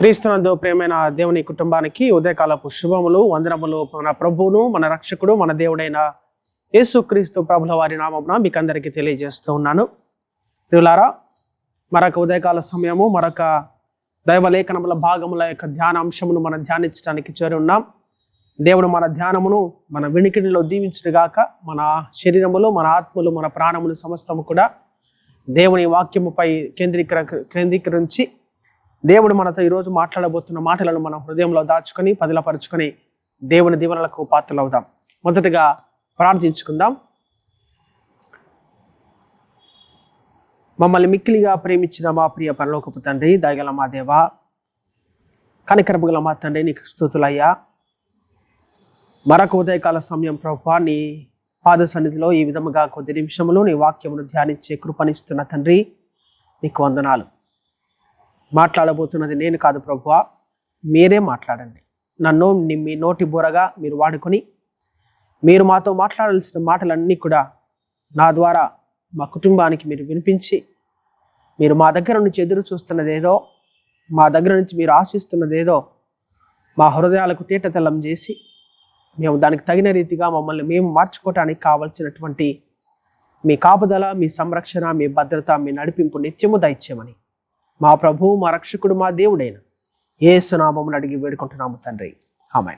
క్రీస్తునందు ప్రేమైన దేవుని కుటుంబానికి ఉదయకాలపు శుభములు వందనములు మన ప్రభువును మన రక్షకుడు మన దేవుడైన యేసుక్రీస్తు ప్రభుల వారి నామమున మీకు అందరికీ తెలియజేస్తూ ఉన్నాను. ప్రియులారా మరొక ఉదయకాల సమయము మరొక దైవలేఖనముల భాగముల యొక్క ధ్యాన అంశమును మనం ధ్యానించడానికి చేరి ఉన్నాం. దేవుడు మన ధ్యానమును మన వినికిడిలో దీవించుడుగాక మన శరీరములు మన ఆత్మలు మన ప్రాణములు సమస్తము కూడా దేవుని వాక్యముపై కేంద్రీకర కేంద్రీకరించి దేవుడు మనతో ఈరోజు మాట్లాడబోతున్న మాటలను మన హృదయంలో దాచుకొని పదిలపరుచుకొని దేవుని దీవెనలకు పాత్రలవుదాం. మొదటగా ప్రార్థించుకుందాం. మమ్మల్ని మిక్కిలిగా ప్రేమించిన మా ప్రియ పరలోకపు తండ్రి దయగల మా దేవ కనికరముగల మా తండ్రి నీకు స్థుతులయ్యా. మరొక ఉదయకాల సమయం ప్రభా నీ పాద సన్నిధిలో ఈ విధముగా కొద్ది నిమిషములు నీ వాక్యమును ధ్యానించే కృపనిస్తున్న తండ్రి నీకు వందనాలు. మాట్లాడబోతున్నది నేను కాదు ప్రభువా. మీరే మాట్లాడండి. నన్ను మీ నోటి బూరగా మీరు వాడుకొని మీరు మాతో మాట్లాడాల్సిన మాటలన్నీ కూడా నా ద్వారా మా కుటుంబానికి మీరు వినిపించి మీరు మా దగ్గర నుంచి ఎదురు చూస్తున్నదేదో మా దగ్గర నుంచి మీరు ఆశిస్తున్నదేదో మా హృదయాలకు తీటతెల్లం చేసి మేము దానికి తగిన రీతిగా మమ్మల్ని మేము మార్చుకోవటానికి కావలసినటువంటి మీ కాపుదల మీ సంరక్షణ మీ భద్రత మీ నడిపింపు నిత్యము దయచేయమని మా ప్రభువు మా రక్షకుడు మా దేవుడైన ఏసునామమును అడిగి వేడుకుంటున్నాము తండ్రి. ఆమె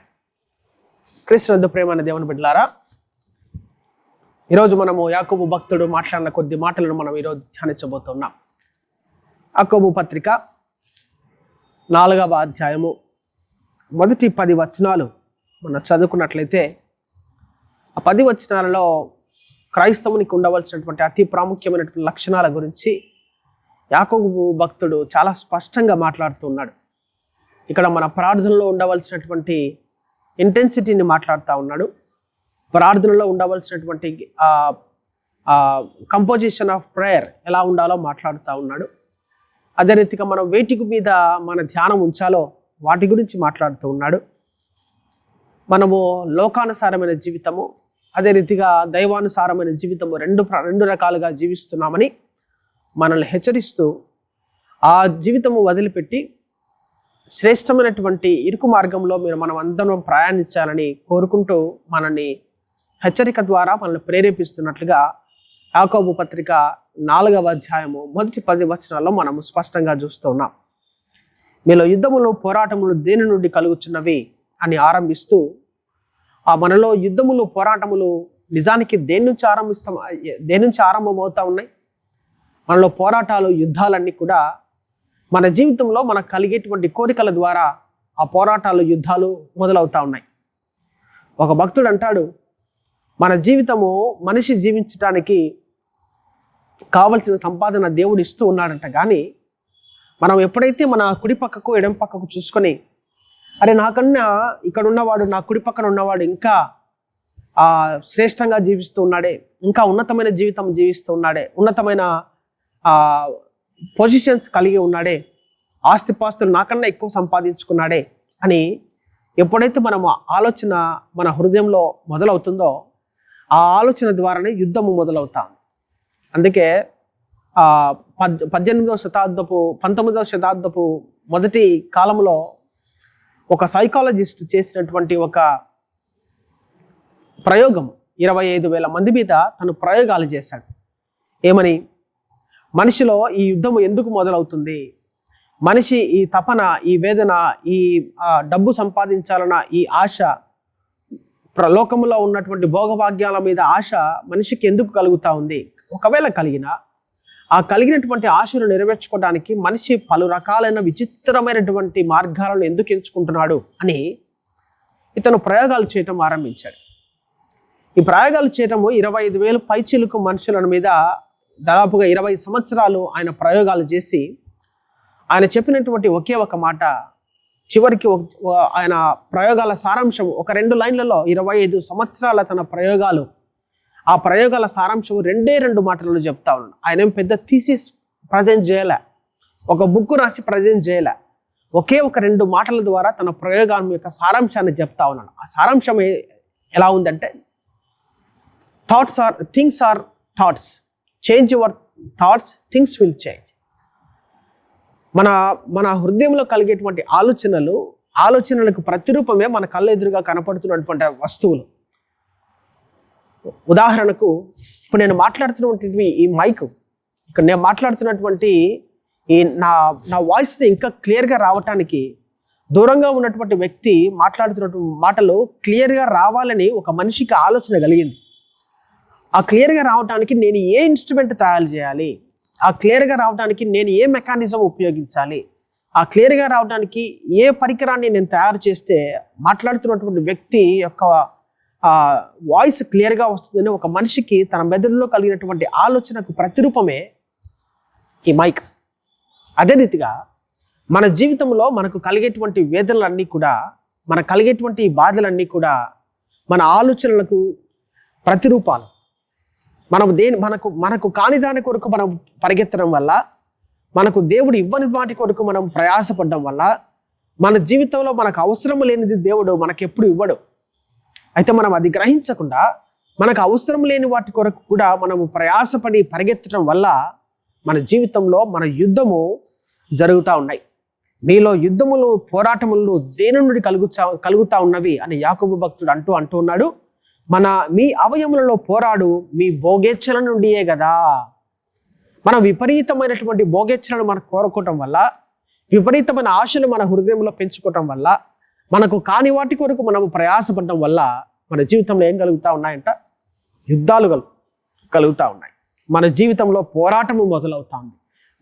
కృష్ణందు ప్రేమైన దేవుని బిడ్డలారా ఈరోజు మనము యాకోబు భక్తుడు మాట్లాడిన కొద్ది మాటలను మనం ఈరోజు ధ్యానించబోతున్నాం. యాకోబు పత్రిక నాలుగవ అధ్యాయము మొదటి పది వచనాలు మనం చదువుకున్నట్లయితే ఆ పది వచనాలలో క్రైస్తవునికి ఉండవలసినటువంటి అతి ప్రాముఖ్యమైనటువంటి లక్షణాల గురించి యాకోబు భక్తుడు చాలా స్పష్టంగా మాట్లాడుతూ ఉన్నాడు ఇక్కడ మన ప్రార్థనలో ఉండవలసినటువంటి ఇంటెన్సిటీని మాట్లాడుతూ ఉన్నాడు. ప్రార్థనలో ఉండవలసినటువంటి కంపోజిషన్ ఆఫ్ ప్రేయర్ ఎలా ఉండాలో మాట్లాడుతూ ఉన్నాడు. అదే రీతిగా మనం వేటికి మీద మన ధ్యానం ఉంచాలో వాటి గురించి మాట్లాడుతూ ఉన్నాడు. మనము లోకానుసారమైన జీవితము అదే రీతిగా దైవానుసారమైన జీవితము రెండు రెండు రకాలుగా జీవిస్తున్నామని మనల్ని హెచ్చరిస్తూ ఆ జీవితము వదిలిపెట్టి శ్రేష్టమైనటువంటి ఇరుకు మార్గంలో మీరు మనం అందరం ప్రయాణించాలని కోరుకుంటూ మనల్ని హెచ్చరిక ద్వారా మనల్ని ప్రేరేపిస్తున్నట్లుగా యాకోబు పత్రిక నాలుగవ అధ్యాయము మొదటి పది వచనాల్లో మనము స్పష్టంగా చూస్తూ ఉన్నాం. మీలో యుద్ధములు పోరాటములు దేని నుండి కలుగుచున్నవి అని ఆరంభిస్తూ ఆ మనలో యుద్ధములు పోరాటములు నిజానికి దేని నుంచి ఆరంభిస్తాం దేని నుంచి ఆరంభమవుతా ఉన్నాయి? మనలో పోరాటాలు యుద్ధాలన్నీ కూడా మన జీవితంలో మనకు కలిగేటువంటి కోరికల ద్వారా ఆ పోరాటాలు యుద్ధాలు మొదలవుతూ ఉన్నాయి. ఒక భక్తుడు అంటాడు మన జీవితము మనిషి జీవించటానికి కావలసిన సంపాదన దేవుడు ఇస్తూ ఉన్నాడంట. కానీ మనం ఎప్పుడైతే మన కుడి పక్కకు ఎడం పక్కకు చూసుకొని అరే నాకన్నా ఇక్కడ ఉన్నవాడు నా కుడి పక్కన ఉన్నవాడు ఇంకా శ్రేష్టంగా జీవిస్తూ ఉన్నాడే ఇంకా ఉన్నతమైన జీవితం జీవిస్తూ ఉన్నాడే ఉన్నతమైన పొజిషన్స్ కలిగి ఉన్నాడే. ఆస్తిపాస్తులు నాకన్నా ఎక్కువ సంపాదించుకున్నాడే అని ఎప్పుడైతే మనం ఆ ఆలోచన మన హృదయంలో మొదలవుతుందో ఆ ఆలోచన ద్వారానే యుద్ధము మొదలవుతాం అందుకే పద్ పద్దెనిమిదవ శతాబ్దపు పంతొమ్మిదవ శతాబ్దపు మొదటి కాలంలో ఒక సైకాలజిస్ట్ చేసినటువంటి ఒక ప్రయోగం ఇరవై ఐదు వేల మంది మీద తను ప్రయోగాలు చేశాడు. ఏమని? మనిషిలో ఈ యుద్ధం ఎందుకు మొదలవుతుంది? మనిషి ఈ తపన ఈ వేదన ఈ డబ్బు సంపాదించాలన్న ఈ ఆశ ప్రలోకంలో ఉన్నటువంటి భోగభాగ్యాల మీద ఆశ మనిషికి ఎందుకు కలుగుతా ఉంది? ఒకవేళ కలిగిన ఆ కలిగినటువంటి ఆశను నెరవేర్చుకోవడానికి మనిషి పలు రకాలైన విచిత్రమైనటువంటి మార్గాలను ఎందుకు ఎంచుకుంటున్నాడు అని ఇతను ప్రయోగాలు చేయటం ఆరంభించాడు. ఈ ప్రయోగాలు చేయటము ఇరవై ఐదు వేలు పైచిలుకు మనుషుల మీద దాదాపుగా ఇరవై సంవత్సరాలు ఆయన ప్రయోగాలు చేసి ఆయన చెప్పినటువంటి ఒకే ఒక మాట చివరికి ఒక- ఆయన ప్రయోగాల సారాంశం ఒక రెండు లైన్లలో ఇరవై ఐదు సంవత్సరాల తన ప్రయోగాలు ఆ ప్రయోగాల సారాంశం రెండే రెండు మాటలను చెప్తా ఉన్నాడు ఆయన ఏం పెద్ద థీసిస్ ప్రజెంట్ చేయలే. ఒక బుక్ రాసి ప్రజెంట్ చేయలే. ఒకే ఒక రెండు మాటల ద్వారా తన ప్రయోగం యొక్క సారాంశాన్ని చెప్తా ఉన్నాడు. ఆ సారాంశం ఎలా ఉందంటే thoughts are things are thoughts change your thoughts things will change మన మన హృదయంలో కలిగేటువంటి ఆలోచనలు ఆలోచనలకు ప్రతిరూపమే మన కళ్ళెదురుగా కనపడుతున్నటువంటి వస్తువులు. ఉదాహరణకు ఇప్పుడు నేను మాట్లాడుతున్నటువంటి ఈ మైక్ ఇక్కడ నేను మాట్లాడుతున్నటువంటి ఈ నా నా వాయిస్ని ఇంకా క్లియర్గా రావటానికి దూరంగా ఉన్నటువంటి వ్యక్తి మాట్లాడుతున్నటువంటి మాటలు క్లియర్గా రావాలని ఒక మనిషికి ఆలోచన కలిగింది. ఆ క్లియర్గా రావడానికి నేను ఏ ఇన్స్ట్రుమెంట్ తయారు చేయాలి? ఆ క్లియర్గా రావడానికి నేను ఏ మెకానిజం ఉపయోగించాలి? ఆ క్లియర్గా రావడానికి ఏ పరికరాన్ని నేను తయారు చేస్తే మాట్లాడుతున్నటువంటి వ్యక్తి యొక్క వాయిస్ క్లియర్గా వస్తుందని ఒక మనిషికి తన మెదడులో కలిగినటువంటి ఆలోచనకు ప్రతిరూపమే ఈ మైక్ అదే రీతిగా మన జీవితంలో మనకు కలిగేటువంటి వేదనలన్నీ కూడా మన కలిగేటువంటి బాధలన్నీ కూడా మన ఆలోచనలకు ప్రతిరూపాలు. మనం దేని మనకు మనకు కాని దాని కొరకు మనం పరిగెత్తడం వల్ల మనకు దేవుడు ఇవ్వని వాటి కొరకు మనం ప్రయాసపడడం వల్ల మన జీవితంలో మనకు అవసరం లేనిది దేవుడు మనకు ఎప్పుడు ఇవ్వడు. అయితే మనం అది గ్రహించకుండా మనకు అవసరం లేని వాటి కొరకు కూడా మనము ప్రయాసపడి పరిగెత్తడం వల్ల మన జీవితంలో మన యుద్ధము జరుగుతూ ఉన్నాయి. మీలో యుద్ధములు పోరాటములు దేని నుండి కలుగుతా కలుగుతా ఉన్నవి అని యాకబు భక్తుడు అంటూ అంటూ ఉన్నాడు. మన మీ అవయములలో పోరాడు మీ భోగేచ్ఛల నుండియే కదా మన విపరీతమైనటువంటి భోగేచ్ఛలను మనం కోరుకోవటం వల్ల విపరీతమైన ఆశలు మన హృదయంలో పెంచుకోవటం వల్ల మనకు కాని వాటి కొరకు మనము ప్రయాసపడటం వల్ల మన జీవితంలో ఏం కలుగుతూ ఉన్నాయంట? యుద్ధాలు కలు కలుగుతూ ఉన్నాయి. మన జీవితంలో పోరాటము మొదలవుతా ఉంది.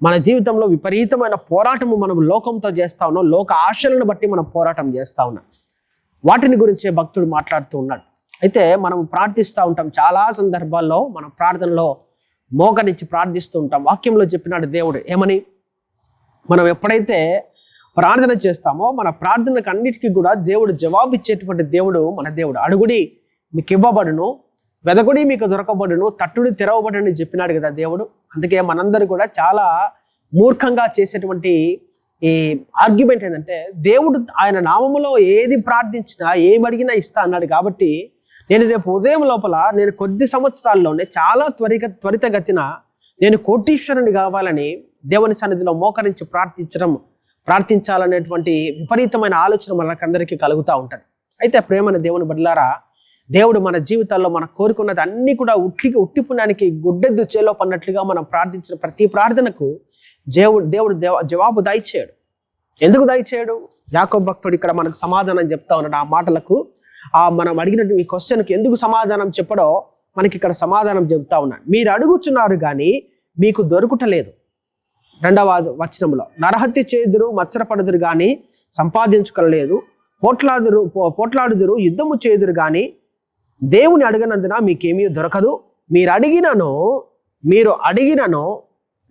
మన జీవితంలో విపరీతమైన పోరాటము మనం లోకంతో చేస్తా ఉన్నాం. లోక ఆశలను బట్టి మనం పోరాటం చేస్తూ ఉన్నాం. వాటిని గురించే భక్తుడు మాట్లాడుతూ ఉన్నాడు. అయితే మనం ప్రార్థిస్తూ ఉంటాం. చాలా సందర్భాల్లో మన ప్రార్థనలో మోకరించి ప్రార్థిస్తూ ఉంటాం. వాక్యంలో చెప్పినాడు దేవుడు ఏమని? మనం ఎప్పుడైతే ప్రార్థన చేస్తామో మన ప్రార్థనకు అన్నిటికీ కూడా దేవుడు జవాబు ఇచ్చేటువంటి దేవుడు మన దేవుడు. అడుగుడి మీకు ఇవ్వబడును వెదగుడి మీకు దొరకబడును తట్టుడి తెరవబడని చెప్పినాడు కదా దేవుడు. అందుకే మనందరూ కూడా చాలా మూర్ఖంగా చేసేటువంటి ఈ ఆర్గ్యుమెంట్ ఏంటంటే దేవుడు ఆయన నామములో ఏది ప్రార్థించినా ఏమి అడిగినా ఇస్తా అన్నాడు కాబట్టి నేను రేపు ఉదయం లోపల నేను కొద్ది సంవత్సరాల్లోనే చాలా త్వరిత త్వరితగతిన నేను కోటీశ్వరుని కావాలని దేవుని సన్నిధిలో మోకరించి ప్రార్థించడం ప్రార్థించాలనేటువంటి విపరీతమైన ఆలోచన మనకందరికీ కలుగుతూ ఉంటుంది. అయితే ప్రేమన దేవుని బదిలారా దేవుడు మన జీవితాల్లో మనం కోరుకున్నది అన్నీ కూడా ఉట్టికి ఉట్టి పుణ్యానికి గుడ్డెద్దు చేలో పన్నట్లుగా మనం ప్రార్థించిన ప్రతి ప్రార్థనకు దేవుడు దేవుడు దేవ జవాబు దయచేయడు ఎందుకు దయచేయడు యాకో భక్తుడు ఇక్కడ మనకు సమాధానం చెప్తా ఉన్నాడు ఆ మాటలకు. ఆ మనం అడిగినట్టు ఈ క్వశ్చన్కి ఎందుకు సమాధానం చెప్పడో మనకి ఇక్కడ సమాధానం చెబుతా ఉన్నాను మీరు అడుగుచున్నారు కానీ మీకు దొరుకుటలేదు. రెండవ వచనంలో నరహత్య చేదురు మత్సరపడుదురు కానీ సంపాదించుకోలేదు పోట్లాదురు పో- పోట్లాడుదురు యుద్ధము చేదురు కానీ దేవుని అడిగినందున మీకేమీ దొరకదు. మీరు అడిగినను మీరు అడిగినను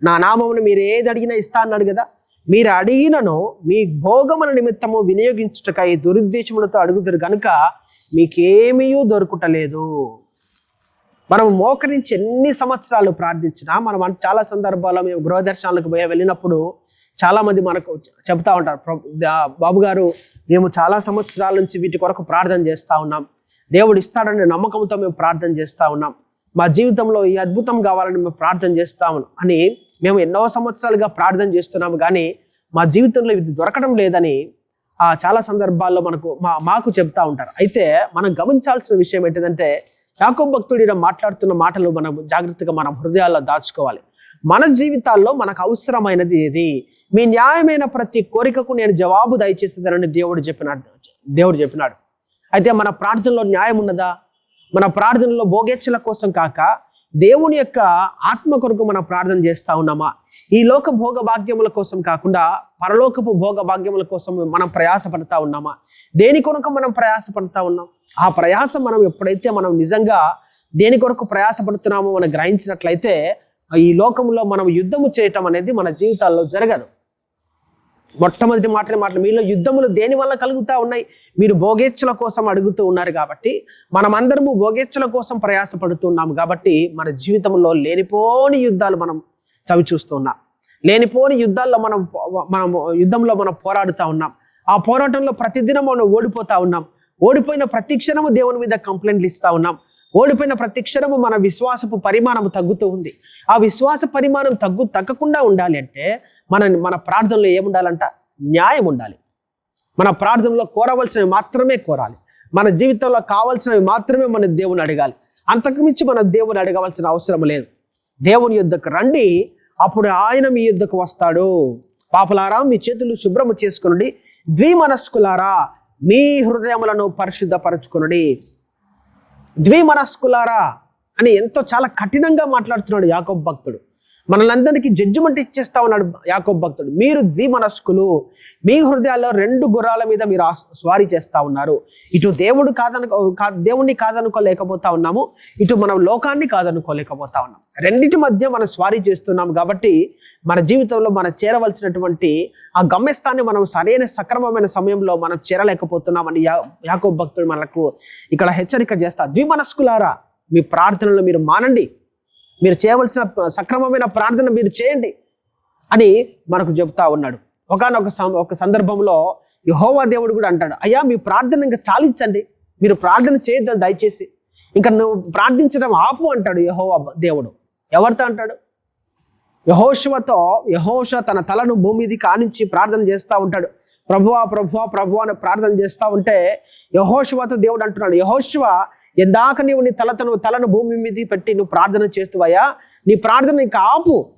నా నామమును మీరు ఏది అడిగినా ఇస్తా అన్నాడు కదా. మీరు అడిగినను మీ భోగముల నిమిత్తము వినియోగించుటకై దురుద్దేశములతో అడుగుతారు కనుక మీకేమీ దొరుకుటలేదు. మనం మోకరించి ఎన్ని సంవత్సరాలు ప్రార్థించినా మనం చాలా సందర్భాల్లో మేము గృహదర్శనాలకు పోయి వెళ్ళినప్పుడు చాలామంది మనకు చెబుతా ఉంటారు. బాబు గారు మేము చాలా సంవత్సరాల నుంచి వీటి కొరకు ప్రార్థన చేస్తూ ఉన్నాం. దేవుడు ఇస్తాడనే నమ్మకంతో మేము ప్రార్థన చేస్తూ ఉన్నాం. మా జీవితంలో ఈ అద్భుతం కావాలని మేము ప్రార్థన చేస్తాము అని మేము ఎన్నో సంవత్సరాలుగా ప్రార్థన చేస్తున్నాము. కానీ మా జీవితంలో ఇది దొరకడం లేదని చాలా సందర్భాల్లో మనకు మా మాకు చెప్తా ఉంటారు. అయితే మనం గమనించాల్సిన విషయం ఏంటిదంటే యాకోబ్ భక్తుడు మాట్లాడుతున్న మాటలు మనం జాగ్రత్తగా మనం హృదయాల్లో దాచుకోవాలి. మన జీవితాల్లో మనకు అవసరమైనది ఏది? మీ న్యాయమైన ప్రతి కోరికకు నేను జవాబు దయచేసేదనని దేవుడు చెప్పినాడు. దేవుడు చెప్పినాడు. అయితే మన ప్రార్థనలో న్యాయం ఉన్నదా? మన ప్రార్థనలో భోగేచ్చల కోసం కాక దేవుని యొక్క ఆత్మ కొరకు మనం ప్రార్థన చేస్తూ ఉన్నామా? ఈ లోక భోగ భాగ్యముల కోసం కాకుండా పరలోకపు భోగ భాగ్యముల కోసం మనం ప్రయాసపడతా ఉన్నామా? దేని కొరకు మనం ప్రయాసపడతా ఉన్నాం? ఆ ప్రయాస మనం ఎప్పుడైతే మనం నిజంగా దేని కొరకు ప్రయాసపడుతున్నామో మనం గ్రహించినట్లయితే ఈ లోకంలో మనం యుద్ధము చేయటం అనేది మన జీవితాల్లో జరగదు. మొట్టమొదటి మాటలు మాటలు. మీలో యుద్ధములు దేని వల్ల కలుగుతూ ఉన్నాయి? మీరు భోగేచ్ఛల కోసం అడుగుతూ ఉన్నారు కాబట్టి మనమందరము భోగేచ్ఛల కోసం ప్రయాసపడుతున్నాము కాబట్టి మన జీవితంలో లేనిపోని యుద్ధాలు మనం చవి చూస్తున్నాం లేనిపోని యుద్ధాల్లో మనం మనం యుద్ధంలో మనం పోరాడుతూ ఉన్నాం. ఆ పోరాటంలో ప్రతిదినం మనం ఓడిపోతూ ఉన్నాం. ఓడిపోయిన ప్రతి క్షణము దేవుని మీద కంప్లైంట్లు ఇస్తూ ఉన్నాం. ఓడిపోయిన ప్రతి క్షణము మన విశ్వాసపు పరిమాణం తగ్గుతూ ఉంది. ఆ విశ్వాస పరిమాణం తగ్గు తగ్గకుండా ఉండాలి అంటే మన మన ప్రార్థనలో ఏముండాలంట? న్యాయం ఉండాలి. మన ప్రార్థనలో కోరవలసినవి మాత్రమే కోరాలి. మన జీవితంలో కావాల్సినవి మాత్రమే మన దేవుని అడగాలి. అంతకుమించి మన దేవుని అడగవలసిన అవసరం లేదు. దేవుని యుద్ధకు రండి. అప్పుడు ఆయన మీ యుద్ధకు వస్తాడు. పాపలారా మీ చేతులు శుభ్రము చేసుకునండి. ద్విమనస్కులారా మీ హృదయములను పరిశుద్ధపరచుకునండి. ద్విమనస్కులారా అని ఎంతో చాలా కఠినంగా మాట్లాడుతున్నాడు యాకోబ్ భక్తుడు. మనలందరికీ జడ్జిమెంట్ ఇచ్చేస్తా ఉన్నాడు యాకోబ్ భక్తుడు. మీరు ద్విమనస్కులు మీ హృదయాల్లో రెండు గుర్రాల మీద మీరు స్వారీ చేస్తా ఉన్నారు. ఇటు దేవుడు కాదనుకో దేవుణ్ణి కాదనుకోలేకపోతా ఉన్నాము ఇటు మనం లోకాన్ని కాదనుకోలేకపోతా ఉన్నాం. రెండింటి మధ్య మనం స్వారీ చేస్తున్నాం కాబట్టి మన జీవితంలో మనం చేరవలసినటువంటి ఆ గమ్యస్థాన్ని మనం సరైన సక్రమమైన సమయంలో మనం చేరలేకపోతున్నామని యా యాకోబ్ భక్తుడు మనకు ఇక్కడ హెచ్చరిక చేస్తా. ద్విమనస్కులారా మీ ప్రార్థనలు మీరు మానండి. మీరు చేయవలసిన సక్రమమైన ప్రార్థన మీరు చేయండి అని మనకు చెబుతా ఉన్నాడు. ఒకనొక ఒక సందర్భంలో యహోవా దేవుడు కూడా అంటాడు అయ్యా మీ ప్రార్థన ఇంకా చాలించండి. మీరు ప్రార్థన చేయొద్దని దయచేసి. ఇంకా నువ్వు ప్రార్థించడం ఆపు అంటాడు యహోవా దేవుడు. ఎవరితో అంటాడు? యహోశివతో యహోష తన తలను భూమి కానించి ప్రార్థన చేస్తూ ఉంటాడు. ప్రభువా ప్రభువా ప్రభు అని ప్రార్థన చేస్తూ ఉంటే యహోశివతో దేవుడు అంటున్నాడు యహోశివ ఎందాక నీవు నీ తలతను తలను భూమి మీద పెట్టి నువ్వు ప్రార్థన చేస్తువయ్యా నీ ప్రార్థన ఇంకా ఆపు.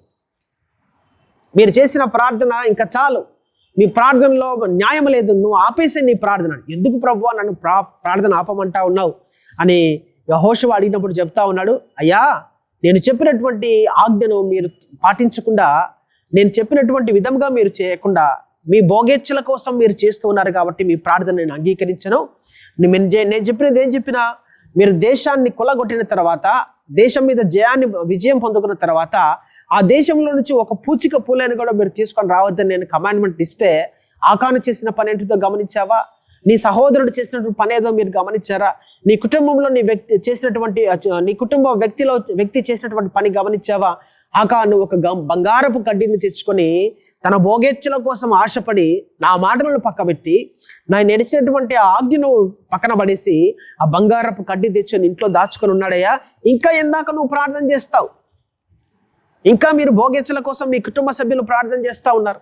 మీరు చేసిన ప్రార్థన ఇంకా చాలు. మీ ప్రార్థనలో న్యాయం లేదు నువ్వు ఆపేసే నీ ప్రార్థన. ఎందుకు ప్రభు నన్ను ప్రా ప్రార్థన ఆపమంటా ఉన్నావు? అని యహోషవ అడిగినప్పుడు చెప్తా ఉన్నాడు అయ్యా నేను చెప్పినటువంటి ఆజ్ఞను మీరు పాటించకుండా నేను చెప్పినటువంటి విధంగా మీరు చేయకుండా మీ భోగేచ్ఛల కోసం మీరు చేస్తూ ఉన్నారు కాబట్టి మీ ప్రార్థన నేను అంగీకరించను. నేను చే- నేను చెప్పినది ఏం చెప్పినా మీరు దేశాన్ని కొలగొట్టిన తర్వాత దేశం మీద జయాన్ని విజయం పొందుకున్న తర్వాత ఆ దేశంలో నుంచి ఒక పూచిక పూలని కూడా మీరు తీసుకొని రావద్దని నేను కమాండ్మెంట్ ఇస్తే ఆకాను చేసిన పని ఏంటితో గమనించావా? నీ సహోదరుడు చేసినటువంటి పని ఏదో మీరు గమనించారా? నీ కుటుంబంలో నీ వ్యక్తి చేసినటువంటి నీ కుటుంబ వ్యక్తిలో వ్యక్తి చేసినటువంటి పని గమనించావా? ఆకాను ఒక గం- బంగారపు కడ్డీని తెచ్చుకొని తన భోగేచ్ఛల కోసం ఆశపడి నా మాటలను పక్కబెట్టి నా నడిచినటువంటి ఆజ్ఞను పక్కన పడేసి ఆ బంగారపు కడ్డీ తెచ్చుకొని ఇంట్లో దాచుకొని ఉన్నాడయ్యా ఇంకా ఎందాక నువ్వు ప్రార్థన చేస్తావు. ఇంకా మీరు భోగేచ్చుల కోసం మీ కుటుంబ సభ్యులు ప్రార్థన చేస్తూ ఉన్నారు.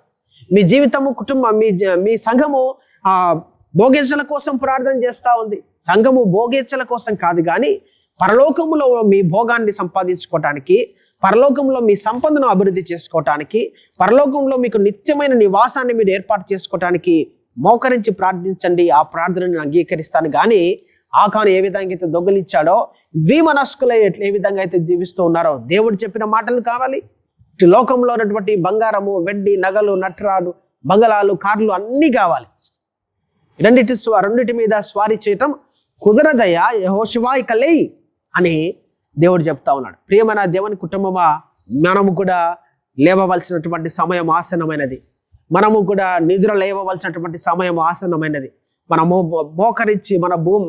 మీ జీవితము కుటుంబం మీ జ- మీ సంఘము ఆ భోగేచ్ఛల కోసం ప్రార్థన చేస్తూ ఉంది. సంఘము భోగేచ్ఛల కోసం కాదు కానీ పరలోకములో మీ భోగాన్ని సంపాదించుకోవటానికి పరలోకంలో మీ సంపదను అభివృద్ధి చేసుకోవటానికి పరలోకంలో మీకు నిత్యమైన నివాసాన్ని మీరు ఏర్పాటు చేసుకోవటానికి మోకరించి ప్రార్థించండి. ఆ ప్రార్థనను అంగీకరిస్తాను. కానీ ఆకాను ఏ విధంగా అయితే దొంగలిచ్చాడో ద్విమనస్కులై ఏ విధంగా అయితే జీవిస్తూ ఉన్నారో దేవుడు చెప్పిన మాటలు కావాలి. లోకంలో ఉన్నటువంటి బంగారము వెండి నగలు నట్రాలు బంగళాలు కార్లు అన్నీ కావాలి. రెండిటి స్వ- రెండిటి మీద స్వారీ చేయటం కుదరదయ్యా. యహోశివా ఇక లేయి అని దేవుడు చెప్తా ఉన్నాడు. ప్రియమైన దేవుని కుటుంబమా మనము కూడా లేవవలసినటువంటి సమయం ఆసన్నమైనది. మనము కూడా నిద్ర లేవవలసినటువంటి సమయం ఆసన్నమైనది. మనము మోకరించి మన భూమి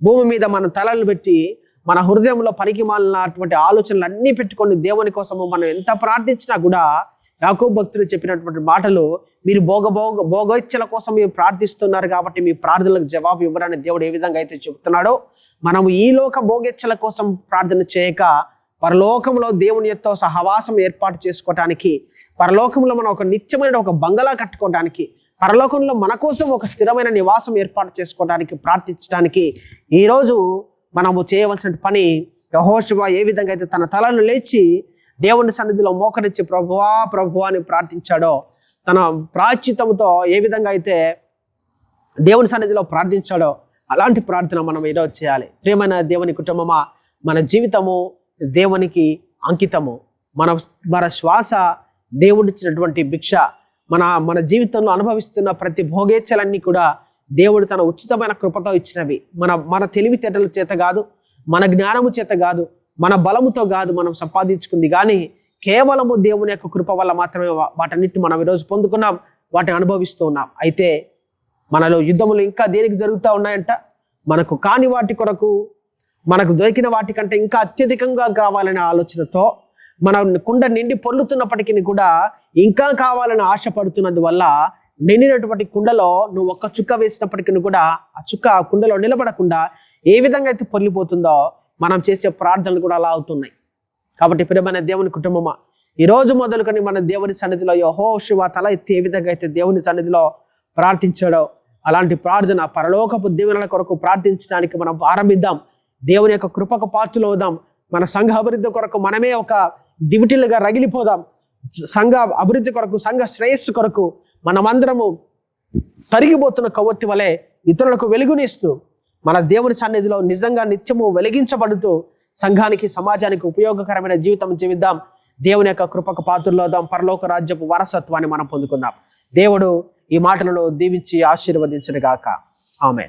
భూమి మీద మన తలలు పెట్టి మన హృదయంలో పనికి మాలినటువంటి ఆలోచనలు అన్నీ పెట్టుకొని దేవుని కోసము మనం ఎంత ప్రార్థించినా కూడా యాకో భక్తులు చెప్పినటువంటి మాటలు మీరు భోగ భోగ భోగోచ్చల కోసం మీరు ప్రార్థిస్తున్నారు కాబట్టి మీ ప్రార్థనలకు జవాబు ఇవ్వరని దేవుడు ఏ విధంగా అయితే చెబుతున్నాడో మనము ఈ లోక భోగెచ్చల కోసం ప్రార్థన చేయక పరలోకంలో దేవుని యొక్క సహవాసం ఏర్పాటు చేసుకోవటానికి పరలోకంలో మనం ఒక నిత్యమైన ఒక బంగళా కట్టుకోవడానికి పరలోకంలో మన కోసం ఒక స్థిరమైన నివాసం ఏర్పాటు చేసుకోవడానికి ప్రార్థించడానికి ఈరోజు మనము చేయవలసిన పని యహోశివ ఏ విధంగా అయితే తన తలను లేచి దేవుని సన్నిధిలో మోకరించి ప్రభువా ప్రభువా అని ప్రార్థించాడో తన ప్రాచితంతో ఏ విధంగా అయితే దేవుని సన్నిధిలో ప్రార్థించాడో అలాంటి ప్రార్థన మనం ఈరోజు చేయాలి. ప్రియమైన దేవుని కుటుంబమా మన జీవితము దేవునికి అంకితము. మన మన శ్వాస దేవుడిచ్చినటువంటి భిక్ష మన మన జీవితంలో అనుభవిస్తున్న ప్రతి భోగేచ్ఛలన్నీ కూడా దేవుడు తన ఉచితమైన కృపతో ఇచ్చినవి. మన మన తెలివితేటల చేత కాదు మన జ్ఞానము చేత కాదు మన బలముతో కాదు మనం సంపాదించుకుంది. కానీ కేవలము దేవుని యొక్క కృప వల్ల మాత్రమే వాటన్నిటిని మనం ఈరోజు పొందుకున్నాం వాటిని అనుభవిస్తూ ఉన్నాం. అయితే మనలో యుద్ధములు ఇంకా దేనికి జరుగుతూ ఉన్నాయంట? మనకు కాని వాటి కొరకు మనకు దొరికిన వాటికంటే ఇంకా అత్యధికంగా కావాలనే ఆలోచనతో మన కుండ నిండి పొర్లుతున్నప్పటికీ కూడా ఇంకా కావాలని ఆశపడుతున్నందువల్ల నిండినటువంటి కుండలో నువ్వు ఒక్క చుక్క వేసినప్పటికీ కూడా ఆ చుక్క ఆ కుండలో నిలబడకుండా ఏ విధంగా అయితే పొర్లిపోతుందో మనం చేసే ప్రార్థనలు కూడా అలా అవుతున్నాయి. కాబట్టి ప్రియమైన దేవుని కుటుంబమా ఈరోజు మొదలుకొని మన దేవుని సన్నిధిలో యహో శివ తల ఎత్తి ఏ విధంగా అయితే దేవుని సన్నిధిలో ప్రార్థించాడో అలాంటి ప్రార్థన పరలోకపు దీవెనల కొరకు ప్రార్థించడానికి మనం ఆరంభిద్దాం. దేవుని యొక్క కృపకు పాత్రలు అవుదాం. మన సంఘ అభివృద్ధి కొరకు మనమే ఒక దివిటిలుగా రగిలిపోదాం. సంఘ అభివృద్ధి కొరకు సంఘ శ్రేయస్సు కొరకు మనమందరము తరిగిపోతున్న కొవ్వొత్తి వలె ఇతరులకు వెలుగునిస్తూ మన దేవుని సన్నిధిలో నిజంగా నిత్యము వెలిగించబడుతూ సంఘానికి సమాజానికి ఉపయోగకరమైన జీవితం జీవిద్దాం. దేవుని యొక్క కృపకు పాత్రలోదాం పరలోక రాజ్యపు వారసత్వాన్ని మనం పొందుకుందాం. దేవుడు ఈ మాటలను దీవించి ఆశీర్వదించను గాక ఆమె